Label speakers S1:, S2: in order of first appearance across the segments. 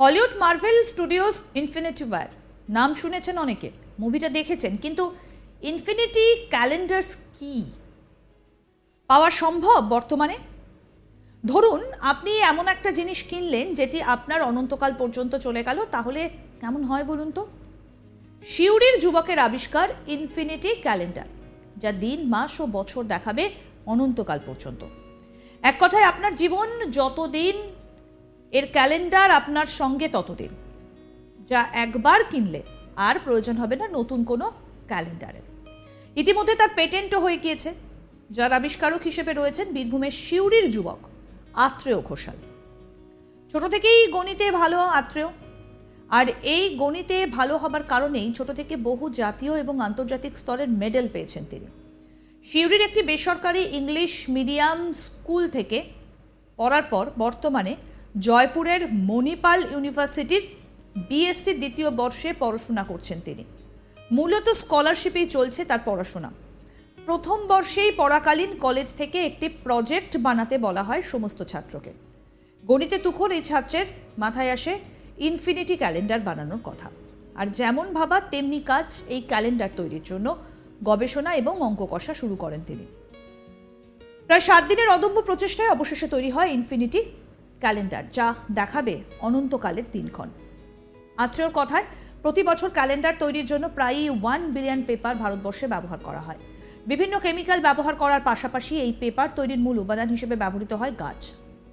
S1: Hollywood Marvel Studios Infinity War. নাম শুনেছেন অনেকে, মুভিটা দেখেছেন, কিন্তু ইনফিনিটি ক্যালেন্ডার্স কি? পাওয়া সম্ভব বর্তমানে? ধরুন, আপনি এমন একটা জিনিস কিনলেন যেটি আপনার অনন্তকাল পর্যন্ত চলে গেল, তাহলে কেমন হয় বলুন তো? শিউরির যুবকের আবিষ্কার ইনফিনিটি ক্যালেন্ডার, যা দিন, মাস ও বছর দেখাবে অনন্তকাল পর্যন্ত। এক কথায়, আপনার জীবন যতদিন এর ক্যালেন্ডার আপনার সঙ্গে ততদিন। যা একবার কিনলে আর প্রয়োজন হবে না নতুন কোনো ক্যালেন্ডারের। ইতিমধ্যে তার পেটেন্টও হয়ে গিয়েছে। যার আবিষ্কারক হিসেবে রয়েছেন বীরভূমের শিউরির যুবক আত্রেয় ঘোষাল। ছোট থেকেই গণিতে ভালো আত্রেয়। আর এই গণিতে ভালো হবার কারণেই ছোট থেকে বহু জাতীয় এবং আন্তর্জাতিক স্তরের মেডেল পেয়েছেন তিনি। শিউরির একটি বেসরকারি ইংলিশ মিডিয়াম স্কুল থেকে পড়ার পর বর্তমানে জয়পুরের মণিপাল ইউনিভার্সিটির বিএসসি দ্বিতীয় বর্ষে পড়াশোনা করছেন তিনি। মূলত স্কলারশিপেই চলছে তার পড়াশোনা। প্রথম বর্ষেই পড়াকালীন কলেজ থেকে একটি প্রজেক্ট বানাতে বলা হয় সমস্ত ছাত্রকে। গণিতে তুখর এই ছাত্রের মাথায় আসে ইনফিনিটি ক্যালেন্ডার বানানোর কথা। আর যেমন ভাবা, তেমনি কাজ এই ক্যালেন্ডার তৈরির জন্য গবেষণা এবং অঙ্ক কষা শুরু করেন তিনি। প্রায় সাত দিনের অদম্য প্রচেষ্টায় অবশেষে তৈরি হয় ইনফিনিটি ক্যালেন্ডার, যা দেখাবে অনন্তকালের দিনক্ষণ। আত্রেয়র কথায়, প্রতি বছর ক্যালেন্ডার তৈরির জন্য প্রায়ই ওয়ান বিলিয়ন পেপার ভারতবর্ষে ব্যবহার করা হয়। বিভিন্ন কেমিক্যাল ব্যবহার করার পাশাপাশি এই পেপার তৈরির মূল উপাদান হিসেবে ব্যবহৃত হয় গাছ।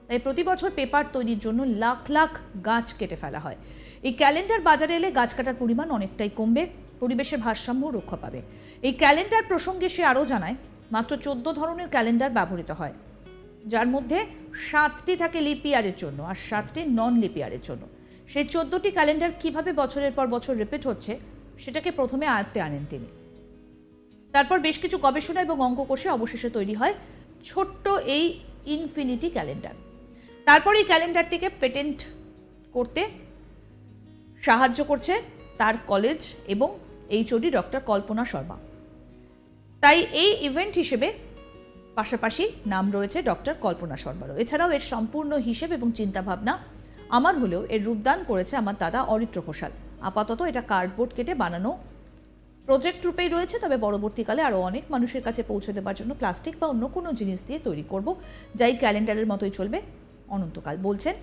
S1: তাই প্রতি বছর পেপার তৈরির জন্য লাখ লাখ গাছ কেটে ফেলা হয়। এই ক্যালেন্ডার বাজারে এলে গাছ কাটার পরিমাণ অনেকটাই কমবে, পরিবেশের ভারসাম্য রক্ষা পাবে। এই ক্যালেন্ডার প্রসঙ্গে সে আরও জানায়, মাত্র চোদ্দ ধরনের ক্যালেন্ডার ব্যবহৃত হয়। যার মধ্যে সাতটি থাকে লিপিয়ারের জন্য, আর সাতটি নন লিপিয়ারের জন্য। সেই চোদ্দটি ক্যালেন্ডার কীভাবে বছরের পর বছর রিপিট হচ্ছে, সেটাকে প্রথমে আয়ত্তে আনেন তিনি। তারপর বেশ কিছু গবেষণা এবং অঙ্ক কষে অবশেষে তৈরি হয় ছোট্ট এই ইনফিনিটি ক্যালেন্ডার তারপর এই ক্যালেন্ডারটিকে পেটেন্ট করতে সাহায্য করছে তার কলেজ এবং এইচওডি ডক্টর কল্পনা শর্মা। তাই এই ইভেন্ট হিসেবে পাশাপাশি নাম রয়েছে ডক্টর কল্পনা শর্মারও এছাড়াও এর সম্পূর্ণ হিসেব এবং চিন্তাভাবনা আমার হলেও এর রূপদান করেছে আমার দাদা অরিত্র ঘোষাল। আপাতত এটা কার্ডবোর্ড কেটে বানানো প্রজেক্ট রূপেই রয়েছে, তবে পরবর্তীকালে আরও অনেক মানুষের কাছে পৌঁছে দেওয়ার জন্য প্লাস্টিক বা অন্য কোনো জিনিস দিয়ে তৈরি করব, যাই ক্যালেন্ডারের মতোই চলবে, অনন্তকাল। বলছেন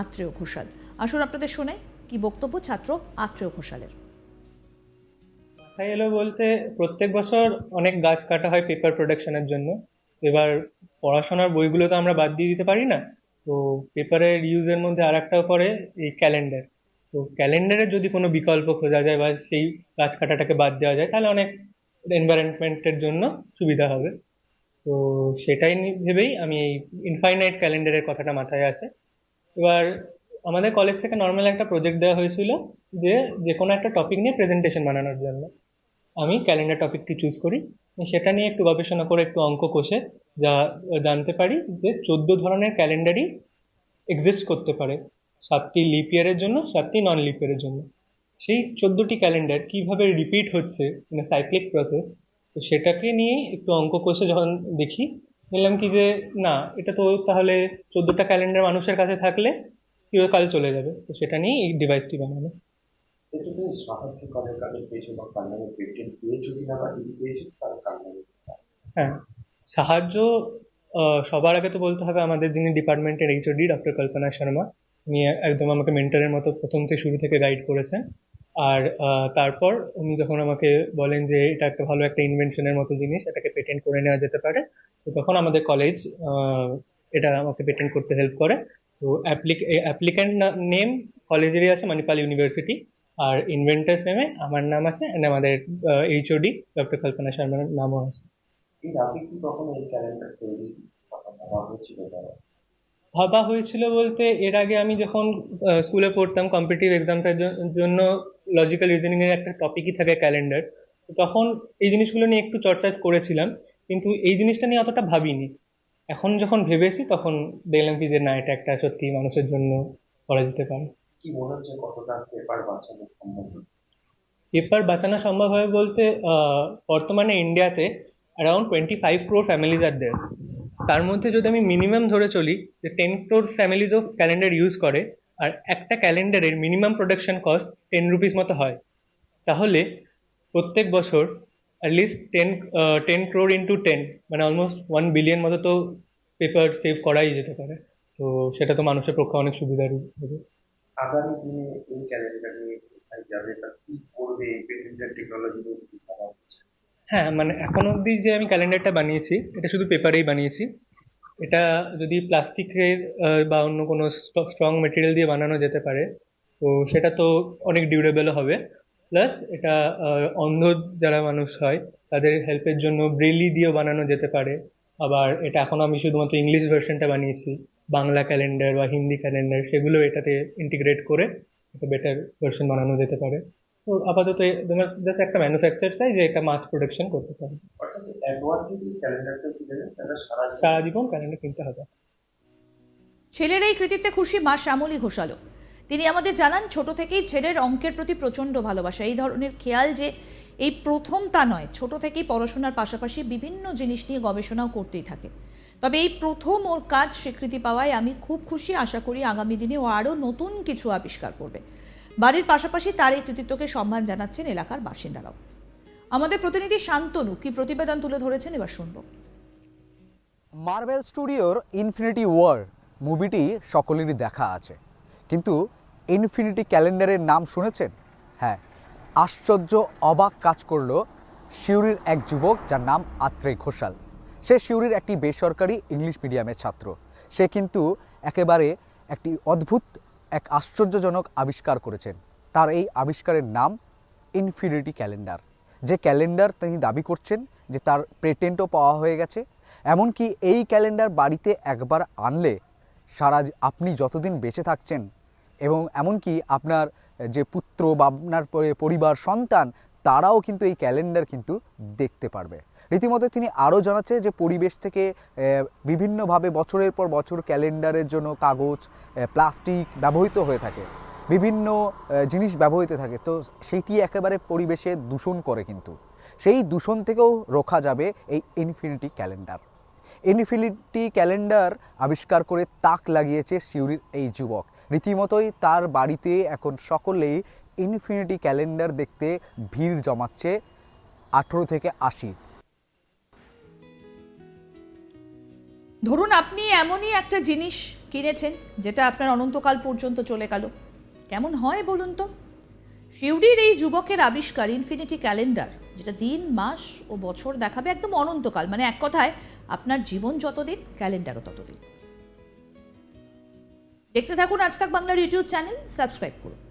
S1: আত্রেয় ঘোষাল। আসুন আপনাদের শুনে কি বক্তব্য ছাত্র আত্রেয় ঘোষালের।
S2: এলো বলতে প্রত্যেক বছর অনেক গাছ কাটা হয় পেপার প্রোডাকশনের জন্য। এবার পড়াশোনার বইগুলো তো আমরা বাদ দিয়ে দিতে পারি না। তো পেপারের ইউজের মধ্যে আর একটাও পড়ে এই ক্যালেন্ডার তো ক্যালেন্ডারের যদি কোনো বিকল্প খোঁজা যায় বা সেই গাছ কাটাটাকে বাদ দেওয়া যায়, তাহলে অনেক এনভায়রনমেন্টের জন্য সুবিধা হবে। তো সেটাই ভেবেই আমি এই ইনফাইনাইট ক্যালেন্ডারের কথাটা মাথায় আসে। এবার আমাদের কলেজ থেকে নর্মাল একটা প্রজেক্ট দেওয়া হয়েছিল যে যে কোনো একটা টপিক নিয়ে প্রেজেন্টেশন বানানোর জন্য। আমি ক্যালেন্ডার টপিকটি চুজ করি। সেটা নিয়ে একটু গবেষণা করে একটু অঙ্ক কষে, যা জানতে পারি যে চোদ্দ ধরনের ক্যালেন্ডারই এক্সিস্ট করতে পারে। সাতটি লিপ ইয়ারের জন্য, সাতটি নন লিপ ইয়ারের জন্য। সেই চোদ্দটি ক্যালেন্ডার কীভাবে রিপিট হচ্ছে মানে সাইক্লিক প্রসেস তো সেটাকে নিয়ে একটু অঙ্ক কষে যখন দেখি বললাম কি যে না, এটা তো তাহলে চোদ্দটা ক্যালেন্ডার মানুষের কাছে থাকলে চিরকাল চলে যাবে। তো সেটা নিয়ে এই ডিভাইসটি বানানো
S3: এটা তুমি সাহায্য করে কাজে পেয়েছ বা কান্নামে পেটেন্ট পেয়েছ কিনা বা যদি পেয়েছ, তার কান্নামে
S2: হ্যাঁ সাহায্য সবার আগে তো বলতে হবে আমাদের যিনি ডিপার্টমেন্টের এইচওডি ডক্টর কল্পনা শর্মা, উনি একদম আমাকে মেন্টরের মতো প্রথম থেকে শুরু থেকে গাইড করেছেন। আর তারপর উনি যখন আমাকে বলেন যে এটা একটা ভালো একটা ইনভেনশনের মতো জিনিস, এটাকে পেটেন্ট করে নেওয়া যেতে পারে, তো তখন আমাদের কলেজ এটা আমাকে পেটেন্ট করতে হেল্প করে। তো অ্যাপ্লিক অ্যাপ্লিক্যান্ট নেম কলেজেরই আছে মণিপাল ইউনিভার্সিটি আর ইনভেন্টার্স নেমে আমার নাম আছে and আমাদের এইচওডি ডক্টর কল্পনা শর্মার নামও আছে।
S3: ভাবা হয়েছিল
S2: বলতে এর আগে আমি যখন স্কুলে পড়তাম কম্পিটিটিভ এক্সামটার জন্য লজিক্যাল রিজনিং এর একটা টপিকই থাকে ক্যালেন্ডার তখন এই জিনিসগুলো নিয়ে একটু চর্চা করেছিলাম কিন্তু এই জিনিসটা নিয়ে অতটা ভাবিনি। এখন যখন ভেবেছি তখন দেখলাম কি যে না এটা একটা সত্যি মানুষের জন্য করা যেতে পারে।
S3: কি মনে হচ্ছে কতটা পেপার বাঁচানো সম্ভব?
S2: পেপার বাঁচানো সম্ভব হবে বলতে বর্তমানে ইন্ডিয়াতে around twenty five crore families are there তার মধ্যে যদি আমি মিনিমাম ধরে চলি, যে টেন ক্রোর ফ্যামিলিজও ক্যালেন্ডার ইউজ করে, আর একটা ক্যালেন্ডারের minimum production cost ten rupees মতো হয়, তাহলে প্রত্যেক বছর at least ten ten crore into ten মানে অলমোস্ট ওয়ান বিলিয়ন মতো তো পেপার সেভ করাই যেতে পারে। তো সেটা তো মানুষের পক্ষে অনেক সুবিধার হবে।
S3: আগামী দিনে এই ক্যালেন্ডার নিয়ে যাবে বা কি করবে এই প্রিন্টার টেকনোলজি নিয়ে কি ভাবা হচ্ছে?
S2: হ্যাঁ মানে এখন অবধি যে আমি ক্যালেন্ডারটা বানিয়েছি, এটা শুধু পেপারেই বানিয়েছি। এটা যদি প্লাস্টিকের বা অন্য কোনো স্ট্রং মেটেরিয়াল দিয়ে বানানো যেতে পারে, তো সেটা তো অনেক ডিউরেবলও হবে। প্লাস এটা অন্ধ যারা মানুষ হয়, তাদের হেল্পের জন্য ব্রেলি দিয়েও বানানো যেতে পারে। আবার এটা এখন আমি শুধুমাত্র ইংলিশ ভার্সনটা বানিয়েছি। বাংলা ক্যালেন্ডার বা হিন্দি ক্যালেন্ডার সেগুলো এটাতে ইন্টিগ্রেট করে একটা বেটার ভার্সন বানানো যেতে পারে। তো আপাতত জাস্ট একটা ম্যানুফ্যাকচার চাই যে এটা মাস প্রোডাকশন করতে পারে।
S3: সারা জীবন
S2: সারা জীবন ক্যালেন্ডার কিনতে হবে।
S1: ছেলের এই কৃতিত্বে খুশি মা শ্যামলী ঘোষালও। তিনি আমাদের জানান ছোট থেকেই ছেলের অঙ্কের প্রতি প্রচণ্ড ভালোবাসা। এই ধরনের খেয়াল যে এই প্রথম তা নয় ছোট থেকেই পড়াশোনার পাশাপাশি বিভিন্ন জিনিস নিয়ে গবেষণাও করতেই থাকে। তবে এই প্রথম ওর কাজ স্বীকৃতি পাওয়ায় আমি খুব খুশি। আশা করি আগামী দিনে ও আরও নতুন কিছু আবিষ্কার করবে। বাড়ির পাশাপাশি তার এই কৃতিত্বকে সম্মান জানাচ্ছেন এলাকার বাসিন্দারাও। আমাদের প্রতিনিধি শান্তনু কি প্রতিবেদন তুলে ধরেছেন এবার শুনব।
S4: মার্বেল স্টুডিওর ইনফিনিটি ওয়ার মুভিটি সকলেরই দেখা আছে। কিন্তু ইনফিনিটি ক্যালেন্ডারের নাম শুনেছেন? হ্যাঁ আশ্চর্য, অবাক কাজ করল সিউড়ির এক যুবক যার নাম আত্রেয় ঘোষাল। সে সিউড়ির একটি বেসরকারি ইংলিশ মিডিয়ামের ছাত্র। সে কিন্তু একেবারে একটি অদ্ভুত, এক আশ্চর্যজনক আবিষ্কার করেছেন। তার এই আবিষ্কারের নাম ইনফিনিটি ক্যালেন্ডার যে ক্যালেন্ডার তিনি দাবি করছেন যে তার পেটেন্টও পাওয়া হয়ে গেছে, এমনকি এই ক্যালেন্ডার বাড়িতে একবার আনলে সারা আপনি যতদিন বেঁচে থাকছেন এবং এমনকি আপনার যে পুত্র বা আপনার পরিবার, সন্তান, তারাও কিন্তু এই ক্যালেন্ডার কিন্তু দেখতে পারবে। রীতিমতো তিনি আরও জানাচ্ছে যে পরিবেশ থেকে বিভিন্নভাবে বছরের পর বছর ক্যালেন্ডারের জন্য কাগজ প্লাস্টিক ব্যবহৃত হয়ে থাকে। বিভিন্ন জিনিস ব্যবহৃত থাকে। তো সেইটি একেবারে পরিবেশে দূষণ করে কিন্তু। সেই দূষণ থেকেও রোখা যাবে এই ইনফিনিটি ক্যালেন্ডার ইনফিনিটি ক্যালেন্ডার আবিষ্কার করে তাক লাগিয়েছে সিউড়ির এই যুবক। রীতিমতোই তার বাড়িতে এখন সকলেই ইনফিনিটি ক্যালেন্ডার দেখতে ভিড় জমাচ্ছে আঠেরো থেকে আশি।
S1: ধরুন আপনি এমনই একটা জিনিস কিনেছেন যেটা আপনার অনন্তকাল পর্যন্ত চলে গেল। কেমন হয় বলুন তো? শিউডির এই যুবকের আবিষ্কার ইনফিনিটি ক্যালেন্ডার যেটা দিন, মাস ও বছর দেখাবে একদম অনন্তকাল। মানে এক কথায়, আপনার জীবন যতদিন, ক্যালেন্ডারও ততদিন। দেখতে থাকুন আজ তাক বাংলার ইউটিউব চ্যানেল, সাবস্ক্রাইব করুন।